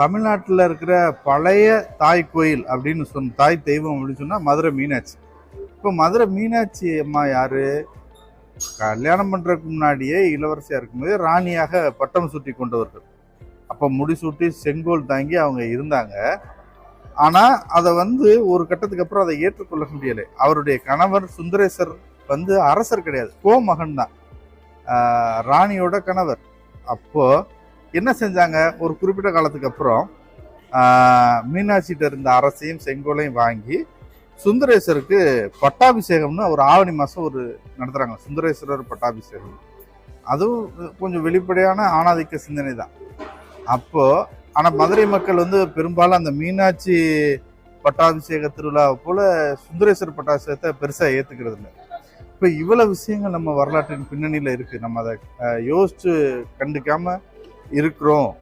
தமிழ்நாட்டில் இருக்கிற பழைய தாய் கோயில் அப்படின்னு சொன்ன தாய் தெய்வம் அப்படின்னு சொன்னால் மதுரை மீனாட்சி. இப்போ மதுரை மீனாட்சி அம்மா யார்? கல்யாணம் பண்ணுறதுக்கு முன்னாடியே இளவரசியாக இருக்கும்போது ராணியாக பட்டம் சுட்டி கொண்டவர்கள். அப்போ முடிசூட்டி செங்கோல் தாங்கி அவங்க இருந்தாங்க. ஆனால் அதை வந்து ஒரு கட்டத்துக்கு அப்புறம் அதை ஏற்றுக்கொள்ள முடியலை. அவருடைய கணவர் சுந்தரேசர் வந்து அரசர் கிடையாது கோமகன் தான். ராணியோட கணவர். அப்போது என்ன செஞ்சாங்க? ஒரு குறிப்பிட்ட காலத்துக்கு அப்புறம் மீனாட்சிகிட்ட இருந்த அரசையும் செங்கோலையும் வாங்கி சுந்தரேஸ்வருக்கு பட்டாபிஷேகம்னு ஒரு ஆவணி மாதம் ஒரு நடத்துகிறாங்க சுந்தரேஸ்வரர் பட்டாபிஷேகம். அதுவும் கொஞ்சம் வெளிப்படையான ஆணாதிக்க சிந்தனை தான். அப்போது ஆனால் மதுரை மக்கள் வந்து பெரும்பாலும் அந்த மீனாட்சி பட்டாபிஷேக திருவிழாவை போல் சுந்தரேஸ்வரர் பட்டாபிஷேகத்தை பெருசாக ஏற்றுக்கிறது இல்லை இப்போ இவ்வளோ விஷயங்கள் நம்ம வரலாற்றின் பின்னணியில் இருக்குது நம்ம அதை யோசித்து கண்டுக்காமல் இருக்கிறோம்.